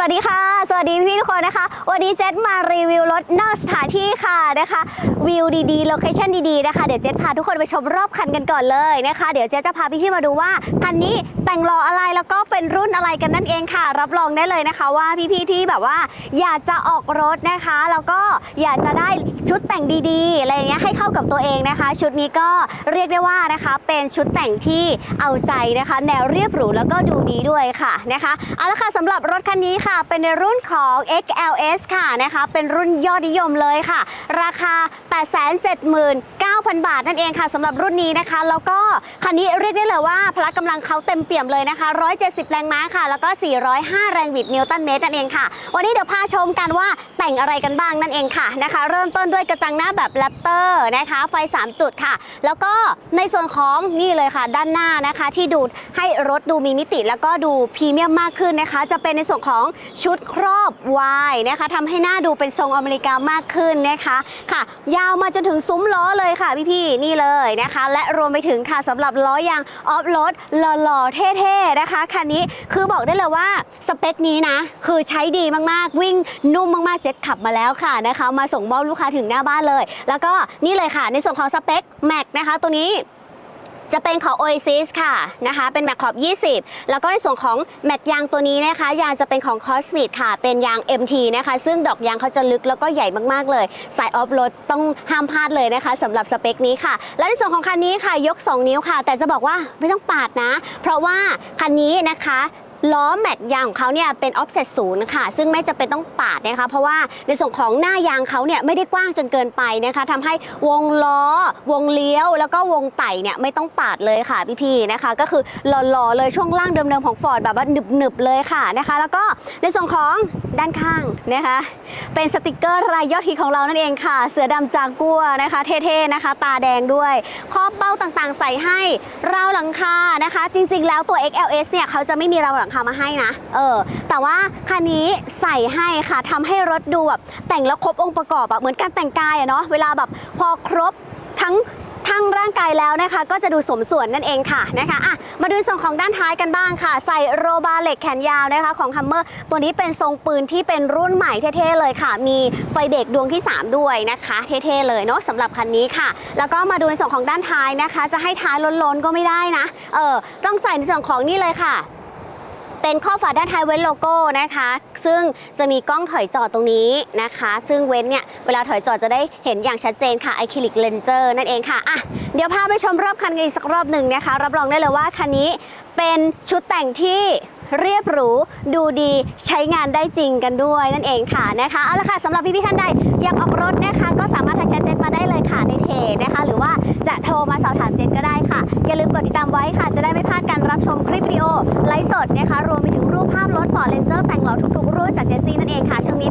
สวัสดีค่ะ สวัสดีพี่ทุกคนนะคะ วันนี้เจษมารีวิวรถนอกสถานที่ค่ะนะคะ วิวดีๆ โลเคชั่นดีๆนะคะ เดี๋ยวเจษพาทุกคนไปชมรอบคันกันก่อนเลยนะคะ เดี๋ยวเจษจะพาพี่ๆมาดูว่าคันนี้แต่งล้ออะไรแล้วก็เป็นรุ่นอะไรกันนั่นเองค่ะ รับรองได้เลยนะคะ ว่าพี่ๆที่แบบว่า อยากจะออกรถนะคะ แล้วก็อยากจะได้ชุดแต่งดีๆอะไรอย่างเงี้ยให้เข้ากับตัวเองนะคะ ชุดนี้ก็เรียกได้ว่านะคะ เป็นชุดแต่งที่เอาใจนะคะ แนวเรียบหรูแล้วก็ดูดีด้วยค่ะนะคะเอาละค่ะสำหรับรถคันนี้ค่ะเป็นในรุ่นของ XLS ค่ะนะคะ เป็นรุ่นยอดนิยมเลยค่ะ ราคา 879,000 บาทนั่นเองค่ะสำหรับรุ่นนี้นะคะ แล้วก็คันนี้เรียกได้เลยว่าพละกำลังเขาเต็มเปี่ยมเลยนะคะ 170 แรงม้าค่ะ แล้วก็ 405 แรงบิดนิวตันเมตรนั่นเองค่ะ วันนี้เดี๋ยวพาชมกันว่าแต่งอะไรกันบ้างนั่นเองค่ะนะคะ เริ่มต้นด้วยกระจังหน้าแบบแรปเตอร์นะคะ ไฟ 3 จุดค่ะ แล้วก็ในส่วนของนี่เลยค่ะ ด้านหน้านะคะที่ดูให้รถดูมีมิติแล้วก็ดูพรีเมียมมากขึ้นนะคะ จะเป็นในส่วนของชุดครอบวายนะคะทำให้หน้าดูเป็นทรงอเมริกามากขึ้นนะคะค่ะ ยาวมาจนถึงซุ้มล้อเลยค่ะพี่ๆนี่เลยนะคะ และรวมไปถึงค่ะสำหรับล้อยางออฟโรดหล่อๆเท่ๆนะคะคันนี้คือบอกได้เลยว่าสเปคนี้นะ คือใช้ดีมากๆ วิ่งนุ่มมากๆเจ็ตขับมาแล้วค่ะนะคะ มาส่งมอบลูกค้าถึงหน้าบ้านเลย แล้วก็นี่เลยค่ะในส่วนของสเปคแม็กนะคะตัวนี้ จะเป็นของ Oasis ค่ะนะคะ เป็นแม็กขอบ 20 แล้วก็ในส่วนของแม็กยางตัวนี้นะคะ ยางจะเป็นของ Cosmic ค่ะ เป็นยาง MT นะคะ ซึ่งดอกยางเขาจะลึกแล้วก็ใหญ่มากๆเลย สายออฟโรดต้องห้ามพลาดเลยนะคะสำหรับสเปคนี้ค่ะ แล้วในส่วนของคันนี้ค่ะยก 2 นิ้วค่ะ แต่จะบอกว่าไม่ต้องปาดนะ เพราะว่าคันนี้นะคะ ล้อแม็กยางของเขาเนี่ยเป็น offset ศูนย์ค่ะ ซึ่งไม่จำเป็นต้องปาดนะคะ เพราะว่าในส่วนของหน้ายางเขาเนี่ยไม่ได้กว้างจนเกินไปนะคะทำให้วงล้อ วงเลี้ยว แล้วก็วงไต่เนี่ยไม่ต้องปาดเลยค่ะพี่ๆนะคะ ก็คือหล่อๆเลยช่วงล่างเดิมๆของ Ford แบบว่าหนึบๆเลยค่ะนะคะ แล้วก็ในส่วนของด้านข้างนะคะ เป็นสติกเกอร์รายยอดฮิตของเรานั่นเองค่ะ เสือดำจากกัวนะคะ เท่ๆนะคะ ตาแดงด้วยครอบเป้าต่างๆ ใส่ให้ราวหลังคานะคะ จริง ๆ แล้วตัว XLS เนี่ยเขาจะไม่มีราวหลังคามาให้นะ เออ แต่ว่าคันนี้ใส่ให้ค่ะทำให้รถดูแบบแต่งแล้วครบองค์ประกอบอะเหมือนการแต่งกายอะเนาะเวลาแบบพอครบทั้งทั้งร่างกายแล้วนะคะ ก็จะดูสมส่วนนั่นเองค่ะนะคะอะมาดูส่วนของด้านท้ายกันบ้างค่ะ ใส่โรบาเหล็กแขนยาวนะคะ ของ Hummer ตัวนี้เป็นทรงปืนที่เป็นรุ่นใหม่เท่ๆเลยค่ะ มีไฟเบรกดวงที่ 3 ด้วยนะคะ เท่ๆเลยเนาะสำหรับคันนี้ค่ะ แล้วก็มาดูในส่วนของด้านท้ายนะคะ จะให้ท้ายล้นๆก็ไม่ได้นะเออต้องใส่ในส่วนของนี่เลยค่ะ เป็นข้อฝาด้านท้ายเว้นโลโก้นะคะ ซึ่งจะมีกล้องถอยจอดตรงนี้นะคะ ซึ่งเว้นเนี่ยเวลาถอยจอดจะได้เห็นอย่างชัดเจนค่ะไอคิลิกเลนเจอร์นั่นเองค่ะอะ เดี๋ยวพาไปชมรอบคันกันอีกสักรอบหนึ่งนะคะ รับรองได้เลยว่าคันนี้เป็นชุดแต่งที่เรียบหรู ดูดีใช้งานได้จริงกันด้วยนั่นเองค่ะนะคะเอาละค่ะสำหรับพี่ๆท่านใดอยากออกรถนะคะ ก็สามารถทักแชทเจนมาได้เลยค่ะในเพจนะคะ หรือว่าจะโทรมาสอบถามเจนก็ได้ค่ะ อย่าลืมกดติดตามไว้ค่ะ จะได้ไม่พลาดการรับชมคลิปวิดีโอไลฟ์สดนะคะ ร์แต่งหล่อทุกๆรุ่นจากเจสซี่นั่นเองค่ะช่วงนี้